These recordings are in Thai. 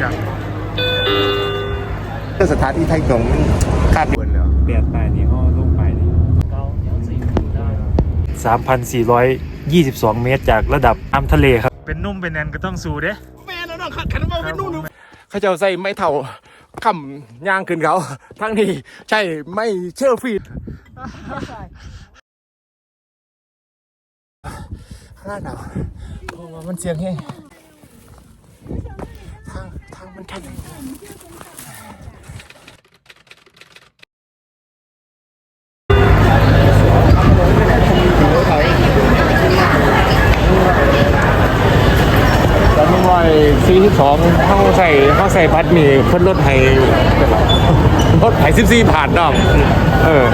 จังสถานที่ไทยตรงคาดเดินเลยเปลี่ยนไปนี่ห้อลงไปนี่สามพันสี่ร้อยยี่สิบสองเมตรจากระดับน้ำทะเลครับ เป็นนุ่มเป็นแนนก็ต้องสู้เด้แม่แล้วน้องขันมาเป็นนู่นเขาจะใส่ไม่เท่าคำย่างขึ้นเขา ทั้งนี้ใช่ไม่เชื่อฟีดข้างหนาวเพราะว่ามันเสียงแห้ง ทางทางมันแค่ไหนตอนนี้วัยสี่สิบสองเข้าใส่เข้าใส่พัดหมีเพิ่นลดให้ลดให้สิบสี่ผ่านดอกเออ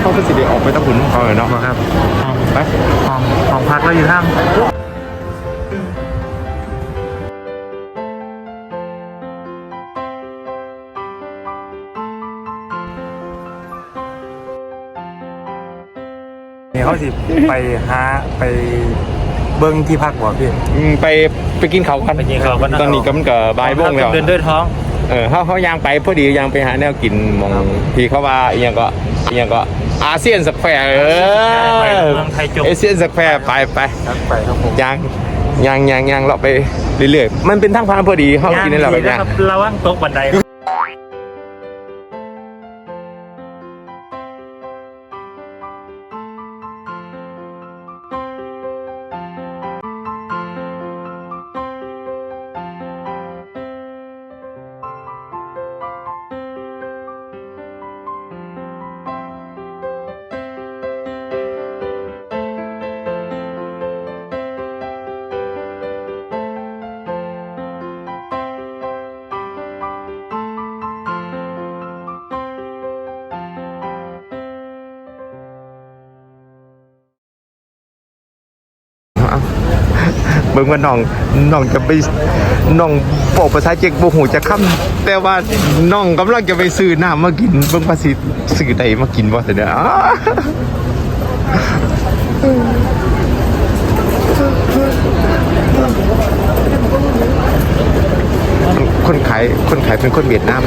เขาก็สิเดีออกไปตะหุ่นของเขาเลยเนาะครับ ไปของของพักเราอยู่ทาง เขาสิไปหาไปเบิ้งที่พักบ่พี่ อืมไปไปกินเขาวกันไปกินข้าวกันนะ ตอนนี้ก็มันก็บายโมงแล้วเดินด้วยท้อง เออเขาเขายางไปพอดียางไปหาแนวกินหมองครับที่เขาว่าอีหยังก็อีหยังก็อาเซียนสแควร์เอไปอเมืองไทยจบเอเซียนสแควร์ไปไปครับไปครับผมยางยางยางยางเราไปเรื่อยๆมันเป็นทางผ่านพอดีเขากินได้เราไปดียางนะครับระวังตกบันได เบิ่งว่าน้องน้องจะไปน้องบอกภาษาเจ๊กบ่ฮู้จะค้ำแต่ว่าน้องกำลังจะไปซื้อน้ำมากินเบิ่งภาษีซื้อใดมากินบ่ซั่นเด้ออ้าคนขายคนขายเป็นคนเวียดนาม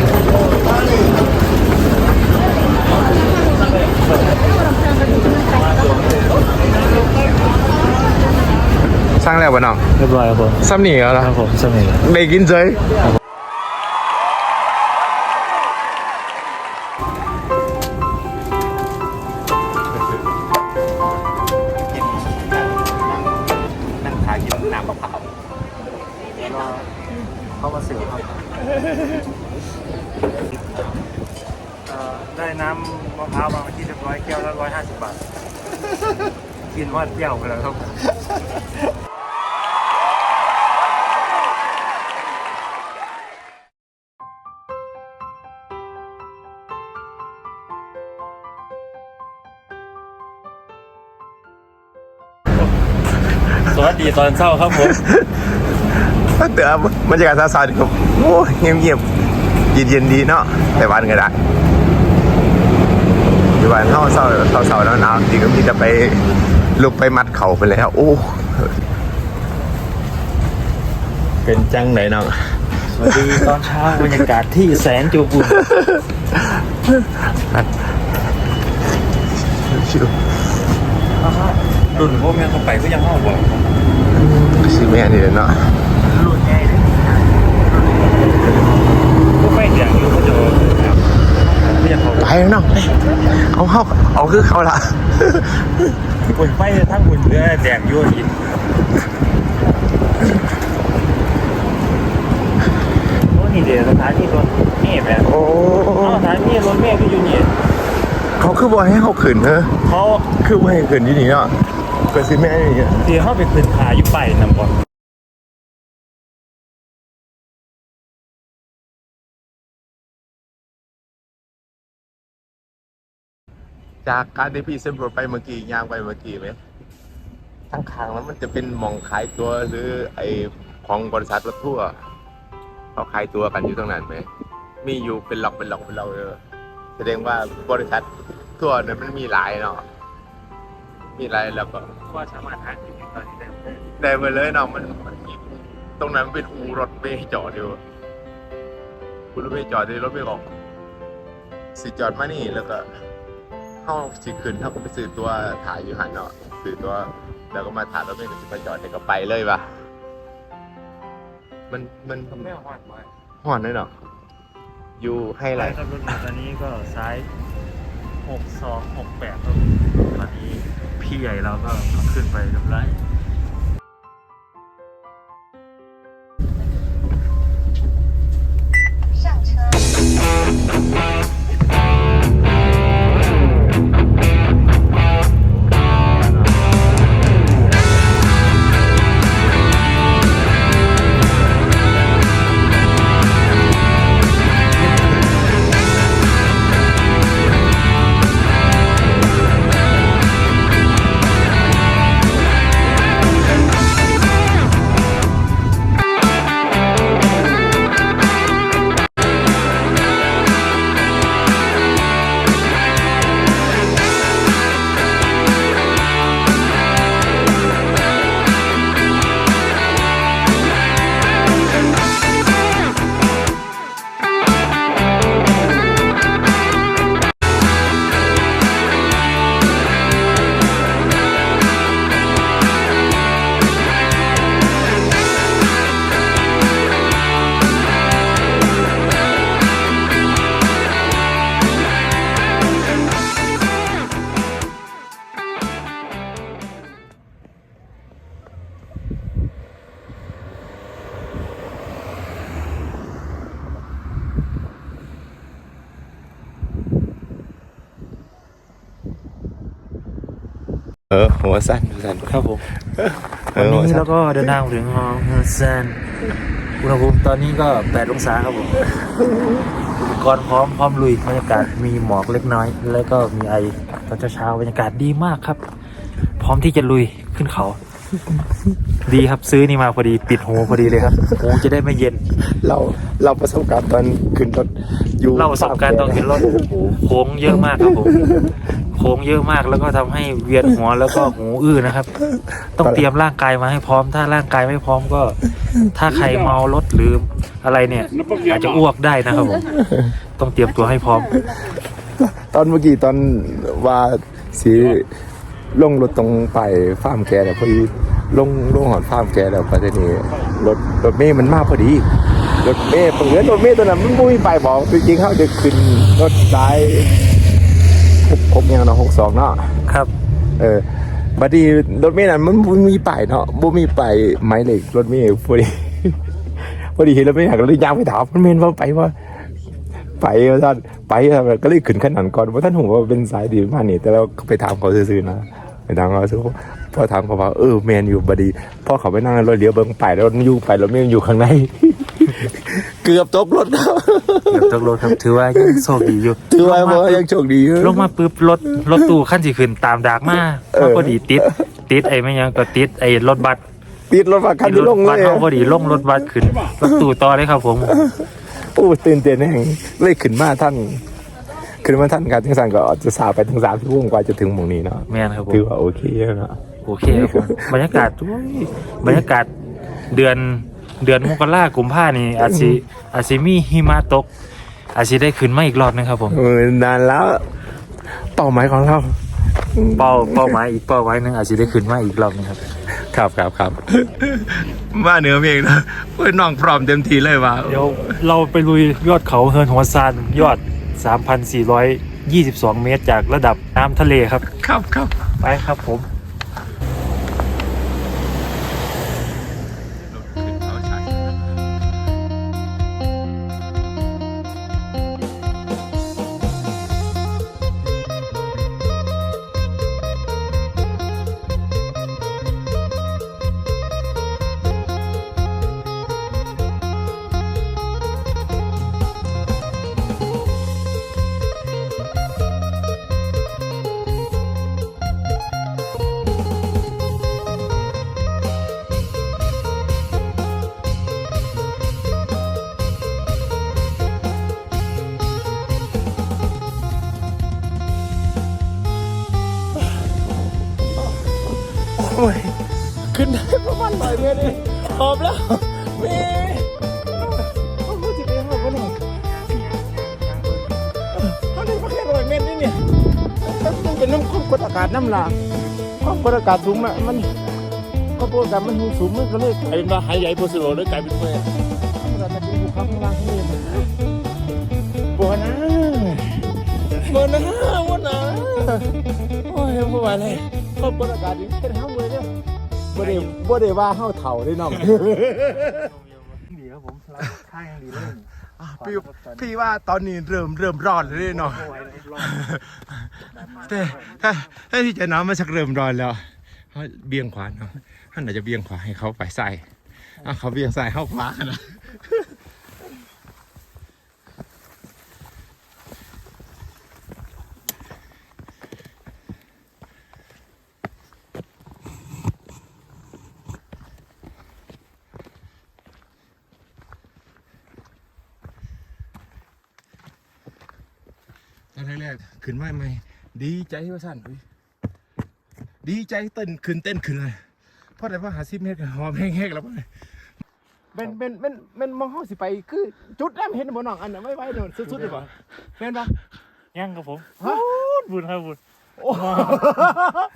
สร้างแล้วบ่น้องเรียบร้อยครับผมซ้ำนี่แล้วล่ะครับผมสมัยได้กินเฉยนั่งทากินน้ำมะพร้าวเข้ามาเสือครับเอ่อได้น้ำมะพร้าวมาที่เรียบร้อยแก้วละร้อยห้าสิบบาท กินว่าเปรี้ยวไปแล้วครับ ตอนเช้าครับผมเตือบรรยากาศสาวๆดีครับโอ้เงียบเงียบๆเย็นๆดีเนาะแต่วันก็ได้อยู่บ้านเท่าเศร้าเศร้าๆหนาวๆจริงก็มีแต่ไปลุกไปมัดเข่าไปแล้ว โอ้เป็นจังไหนน้องสวัสดีตอนเช้าบรรยากาศที่แสนจูบุญชิวรุ่นพวกนี้เขาไปก็ยังห้าวบ่อย ซื้อแม่นี่เลยเนาะรุ่นใหญ่เลยพวกไม่เสียงอยู่เขาจะแบบไม่อยากเขาไปแล้วน้องไปเอาเข้าเอาคือเขาละปุ่นไฟทั้งหุ่นเรือแดงยั่วหินโอ้นี่เดี๋ยวสถานีรถเมล์แบบโอ้สถานีรถเมล์ที่อยู่นี่เขาคือบอกให้เขาขืนเนอะเขาคือว่าให้ขืนที่นี่เนาะเกิดซื้อแม่นี่เนี่ยเดี๋ยวเขาไปขึ้นขาอยู่ไปนำบ่จากการที่พี่สำรวจไปเมื่อกี้ย่างไปเมื่อกี้ไหมทั้งทางแล้วมันจะเป็นหมองขายตัวหรือไอของบริษัทรถทั่วร์เขาขายตัวกันอยู่ตรงนั้นไหมมีอยู่เป็นหลอกเป็นหลอกเป็นเราเลยแสดงว่าบริษัททั่วร์เนี่ยมันมีหลายเนาะมีหลายแล้วก็ ว่าสามารถหาที่ตอนนี้ได้ได้ไปเลยเนาะมันมันมีตรงนั้นมันเป็นอูรถเมย์จอดอยู่อูรถเมย์จอดอยู่รถเมย์บอกสิจอดมานี่แล้วก็เข้าสิขึ้นเขาก็ไปซื้อตัวถ่ายอยู่หันเนาะซื้อตัวแล้วก็มาถ่ายรถเมย์จะไปจอดเดี๋ยวก็ไปเลยปะมันมันไม่หอดไว้ห่อนด้วยเนาะอยู่ให้อะไรไล่ครับรถมาตอนนี้ก็ซ้ายหกสองหกแปดครับตอนนี้ พี่ใหญ่เราก็ขึ้นไปเรียบร้อย ออหัวสั้นหัวสั้นครับผมเอวันอหัวนี้สั้นแล้วก็เดินทางถึงฮองเฮอร์เซนอุณหภูมิตอนนี้ก็8องศาครับผมอุปกรณ์พร้อมพร้อมลุยบรรยากาศมีหมอกเล็กน้อย แล้วก็มีไอตอนเช้าๆบรรยากาศดีมากครับ พร้อมที่จะลุยขึ้นเขา ดีครับซื้อนี่มาพอดีปิดหูพอดีเลยครับหูจะได้ไม่เย็น เราเราประสบการณ์ตอนขึ้นรถอยู่เล่าประสบการณ์ตอนขึ้นรถโค้งเยอะมากครับผม โค้งเยอะมากแล้วก็ทำให้เวียนหัวแล้วก็หูอื้อนะครับ ต้องเตรียมร่างกายมาให้พร้อม ถ้าร่างกายไม่พร้อมก็ ถ้าใครเมารถหรืออะไรเนี่ย อาจจะอ้วกได้นะครับผมต้องเตรียมตัวให้พร้อม ตอนเมื่อกี้ตอนว่าสีลงรถตรงไปฟาร์มแกแล้วพอดีลงลงหอดฟาร์มแกแล้วประเทศนี้รถรถเมย์มันมาพอดีรถเมย์เปิดรถเมย์ตัวนั้นมันบุ้ยไปบอกจริงๆเขาจะขึ้นรถสาย หกหกยังเนาะหกสองเนาะครับ เออบัดนี้รถเมล์นั้นมันบ่มีป้ายเนาะบ่มีป้ายหมายเลขรถเมล์พอดีพอดีเห็นรถเมล์ก็เลยย่างไปถามมันเมนว่าไปว่าไปว่าท่านไปว่าก็เลยขึ้นขนาดก่อนว่าท่านหูว่าเป็นสายดีมากนี่แต่เราก็ไปถามเขาซื่อๆนะไปถามเขาซื่อพอถามเขาว่าเออแมนอยู่บัดนี้พอเขาไปนั่งรถเลี้ยวเบิ่งป้ายแล้วมันอยู่ไปรถเมล์อยู่ข้างใน เกือบตกรถแล้วเดี๋ยวตกรถครับถือว่ายังโชคดีอยู่ถือว่าบ่ยังโชคดีอยู่ลงมาปุ๊บรถรถตู้ขั้นสี่ขึ้นตามดากมาเออมาพอดีติดติดไอ้ไม่ยังก็ติดไอ้รถบัสติดรถฝากคันที่ลงเลบัสยเขาพอดีลงรถบัสขึ้นรถตู้ต่อเลยครับผมโอ้ตื่นเต้นแห่งเลยขึ้นมาท่านขึ้นมาท่านการจังสันก็อาจจะสาไปถึงสามชั่วโมงกว่าจะถึงหมองนี้เนาะแม่นครับผมถือว่าโอเคแล้วเนาะโอเคครับผมบรรยากาศโอ้ยบรรยากาศเดือน เดือนมกรากุมภานี่อาจสิอาจสิมีหิมะตก อาจสิได้ขึ้นมาอีกรอบนึงครับผมเออนานแล้วเป้าหมายของเรา เป้าเป้าหมายอีกเป้าหมายหนึงอาจสิได้ขึ้นมาอีกรอบนึงครับ ครับครับครับมาเหนือเมฆนะเพื่อนน้องพร้อมเต็มทีเลยว่ะเดี๋ยวเราไปลุยยอดเขาเฮินหัวซานยอด 3,422 เมตรจากระดับน้ำทะเลครับ ครับครับ ไปครับผม โอ้ยขึ้นได้ประมาณร้อยเมตรเองหอบแล้วเมย์โอ้โหจิตเองหอบก็หน่อยเขาได้มาแค่ร้อยเมตรนี่เนี่ยมันเป็นน้ำความกดอากาศน้ำหลากความกดอากาศสูงอะมันก็โปรแกรมันสูงมันก็เลยกลายเป็นว่าหายใหญ่โพสิโลเลยกลายเป็นเพื่องเราจะเป็นบุคคลข้างล่างนี่บัวนะบัวนะบัวนะโอ้ยบัวอะไความกดอากาศดีแบ่ได้บ่ได้ว่าเฮาเฒ่าได้น้อง ดีครับผมรับข้างยังดีเลยพี่พี่ว่าตอนนี้เริ่มเริ่มร้อนเลยเนาะโอ้ยรอบแต่ถ้าถ้าที่จะน้ำมาชักเริ่มร้อนแล้วเขาเบี่ยงขวาเนาะท่านอาจจะเบี่ยงขวาให้เขาไปใส่อะเขาเบี่ยงใส่เข้าขวานะ แรกๆขึ้นมาใหม่ดีใจว่าสั่นอุ้ยดีใจเต้นขึ้นเต้นขึ้นเลยเพราะอะไรว่าหาซิเมตรหอมแห้งๆแล้วไปเป็นเป็นเป็นเป็นมองห้องสิไปคือ จุดแรกเห็นบนหนองอันน่ะไม่ไหวโดนสุดๆเลยป่ะแม่นปะยังครับผมฮะบุญครับบุญ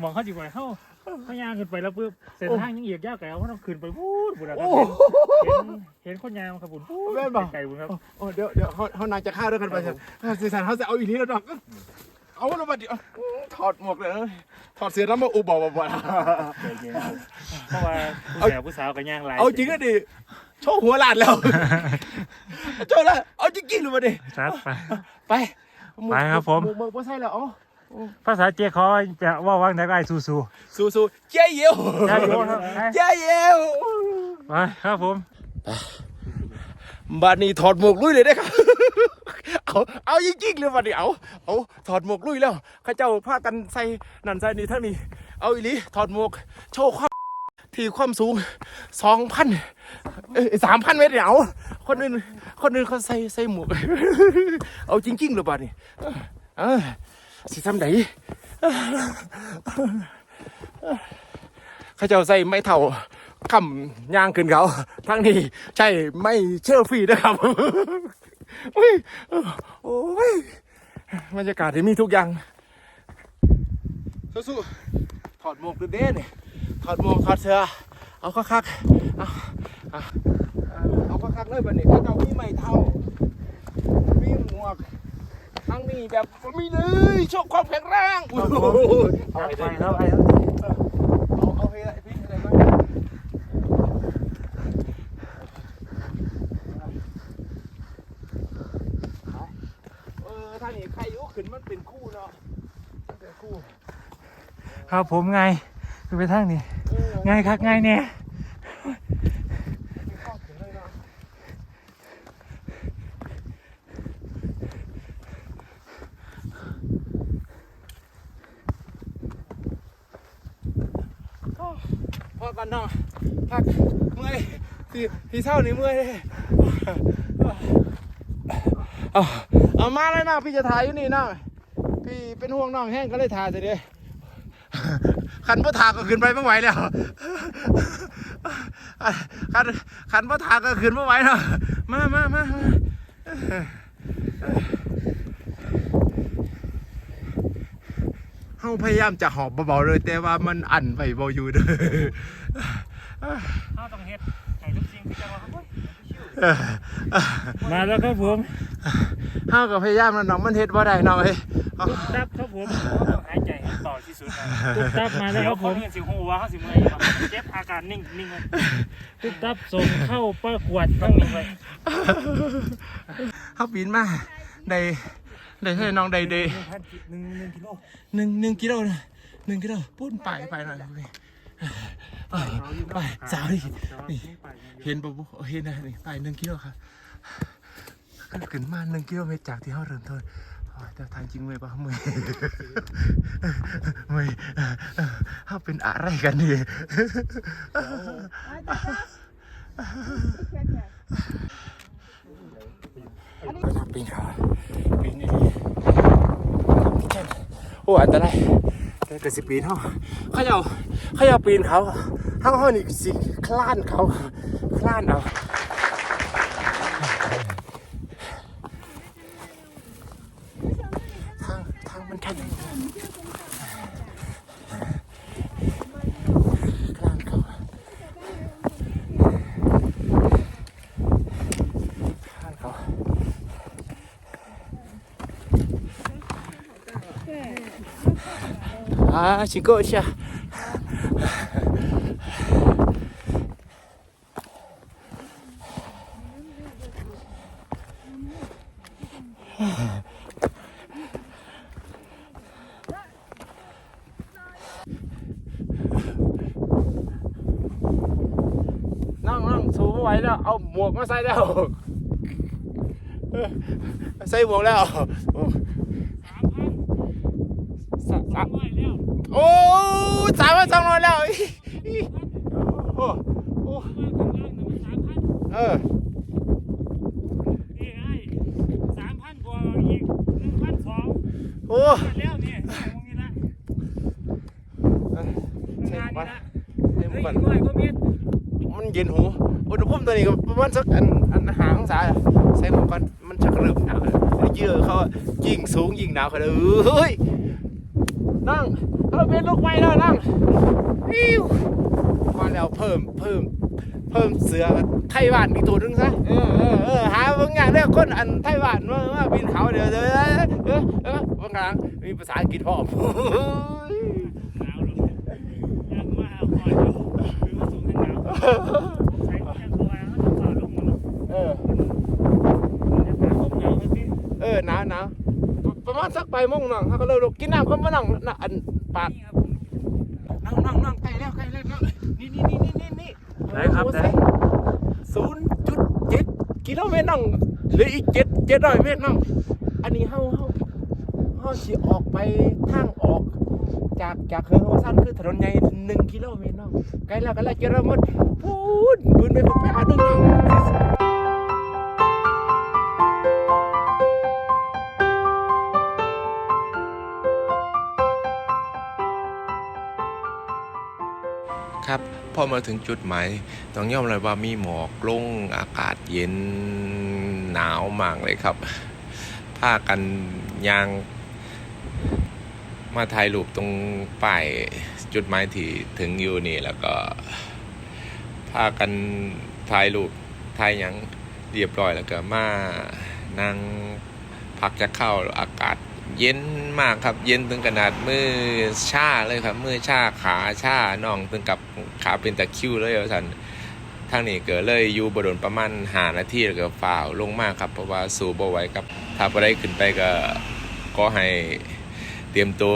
มองเขาจีบไปเข้า เขาย่างขึ้นไปแล้วปุ๊บเส้นทางยังเอียดยาวไกลเขาต้องขึ้นไปพูดบุญอะครับโอ้เห็นเห็นคนยางครับบุญพูดแม่นบ่ไกลบุญครับโอ้เดี๋ยวเดี๋ยวเขาเขานางจะฆ่าด้วยกันไปสิสิสันเขาจะเอาอีกทีแล้วดอกเอาแล้วมาดิเอาถอดหมวกเลยถอดเสื้อแล้วมาอุบบอกบอกใจเย็นครับเพราะว่าผู้สาวผู้สาวกับย่างหลายเอาจริงนะดิโชว์หัวหลานแล้วโชว์แล้วเอาจริงๆเลยมาดิชัดไปไปไปครับผมหกเมืองบ่ใช่แล้วอ๋อ ภาษาเจ๊ขอจะว่าว่างได้ก็ไอ้สู้สู้สู้เจ๊เยี่ยวๆได้อยู่ครับไปเจ๊เยี่ยวไปครับผมบัดนี้ถอดหมวกลุยเลยได้ครับ เอา เอาจริงๆเลยบัดนี้เอา เอาถอดหมวกลุยแล้วข้าเจ้าพากันใส่นั่นใส่นี่ทั้งนี้เอาอีหลีถอดหมวก โชว์ความที่ความสูงสองพันเอ้สามพันเมตรเนี่ยเอาคนอื่น คนอื่นเขาใส่ใส่หมวก เอาจริงๆเลยบัดนี้เออ สิทำไหนเขาเจ้าใส่ไม้เท่าคำย่างขึ้นเขา ทั้งนี้ใช่ไม่เชื่อฟรีนะครับอุ้ยโอ้ยบรรยากาศที่มีทุกอย่างสู้ๆถอดหมวกดูเด้นี่ถอดหมวกถอดเสื้อเอาคักๆเอาเอาคักๆเลยบัดนี้เขาเจ้ามีไม้เท่ามีหมวก ทั้งนี้แบบมีเลยโชว์ความแข็งแรงอุ้ยเอาไปไปเลยครับไปครับเอาเอาเพลงอะไรพี่อะไรบ้างเออท่านี่ใครยุขึ้นมันเป็นคู่เนาะมันเป็นคู่ครับผมไงไปทางนี้เออไงครับไงเนี่ย มีข้อขึ้นเลยเนาะก็ พอกันนาะพักเมื่อยที่ที่เช้านี่เมื่อยเลยเอาเอมาเลยนะพี่จะถ่ายอยู่นี่นะพี่เป็นห่วงน้องแห้งก็เลยถ่ายเสียเลยขันพ่อถาก็ขึ้นไปไม่ไหวแล้วขันขันพ่อถาก็ขึ้นไม่ไหวแล้วมามามามา เฮาพยายามจะหอบเบาๆเลย แต่ว่ามันอันไปเบาอยู่เด้อข้าต้องเฮ็ดให้ทุกสิ่งที่จะมาครับมาแล้วครับผมเฮาก็พยายามแล้วน้องมันเฮ็ดบ่ได้น้องเอ้ยเอาตุ๊บตับครับผมต้องหายใจให้ต่อที่สุดนะตุ๊บตับมาแล้วครับผมสิหูว่าเขาสิเมื่อยครับเจ็บอาการนิ่งนิ่งเลยตุ๊บตับส่งเข้าประกวดต้องนิ่งเลยเฮาปีนมาได้ ได้ให้น้องได้ได้หนึ่งหนึ่งกิโลหนึ่งหนึ่งกิโลนะหนึ่งกิโลปุ้นไปไปหน่อยไปไปไปสาวดินี่เห็นปะบุเห็นนะนี่ไปหนึ่งกิโลครับขึ้นมาหนึ่งกิโลเมตรจากที่เขาเริ่มต้นโอ้ยแต่ทางจริงเมื่อยปะเมื่อยเมื่อยเขาเป็นอะไรกันนี่ ปีนเขาปีนนี่โอ้อันตรายแต่เกิดสิปีนเขาเขาจะเอาเขาจะเอาปีนเขาทั้งห้องนี่สิคลานเขาคลานเอาทางทางมันแค่ไหน อ่าชิโก้เชียนั่งนั่งสูไม่ไหวแล้วเอาหมวกมาใส่แล้วเออใส่หมวกแล้วสามพัน โอ้สามพันสองร้อยแล้วโอ้โอ้เออนี่ไอ้สามพันกว่าอีกหนึ่งพันสองโอ้แล้วเนี่ยตรงนี้ละใส่งานหมวกนี้ก่อนละใส่หมเฮ้วยกก่อนน้อยก็มีมันเย็นหูอุณหภูมิตัวนี้ก็ประมาณสักอันอันหาองศาใส่หมวกก่อนมันชักเริ่มหนาวแล้วเยอะเขายิ่งสูงยิ่งหนาวเขาเลยเฮ้ย นั่งเราเป็นลูกไม้แล้วนั่งอิ้วมาแล้วเพิ่มเพิ่ม เพิ่มเสือไทยบ้านอีกตัวหนึงซะเออเออเออหาบางอย่างเรื่องคนอันไทยบ้านมามาบินเขาเดี๋ยวเดี๋ยวเออเออเออบางอย่างมีภาษาอังกฤษพร้อมหนาวเลยยังมาหาคอยอยู่คือว่าสูงให้หนาวใส่ก็ยังคอยเขาจะฝ่าลงมา เออ จะฝ่าลงหนาวกันสิ เออหนาวหนาว ประมาสักใบายโมงหน่องเขาก็เลยลุกกินน้ำก็มานั่งน่ะอันปากนั่งนั่งนั่งใกล้แล้วใกล้แล้วนี่นี่นี่นี่นี่นี่ได้ครับได้ศูนย์จุดเจ็ดกิโลเมตรนั่งเหลืออีกเจ็ดเจ็ดร้อยเมตรนั่งอันนี้เฮาเฮาเฮาสิออกไปทางออก จากจากเฮืองหัวสั้นคือถนนใหญ่หนึ่งกิโลเมตรน้องไกลแล้วก็แล้วเจอริญหมดพูดปืนไปผมไปหาดึงน้อง พอมาถึงจุดหมายต้องยอมเลยว่ามีหมอกลงอากาศเย็นหนาวมากเลยครับพากันยางมาถ่ายรูปตรงป้ายจุดหมายที่ถึงอยู่นี่แล้วก็พากันถ่ายรูปถ่ายยังเรียบร้อยแล้วก็มานั่งพักจะเข้าอากาศ เย็นมากครับ เย็นถึงขนาดมือชาเลยครับ มือชาขาชาน่องถึงกับขาเป็นตะคิวเลยว่านทางนี้เกิดเลยอยู่บดนประมาณหานาทีแล้วก็ฝ่าวลงมากครับเพราะว่าสู้บ่ไหวครับ ถ้าบ่ได้ขึ้นไปก็ก็ให้เตรียมตัว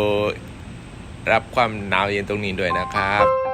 รับความหนาวเย็นตรงนี้ด้วยนะครับ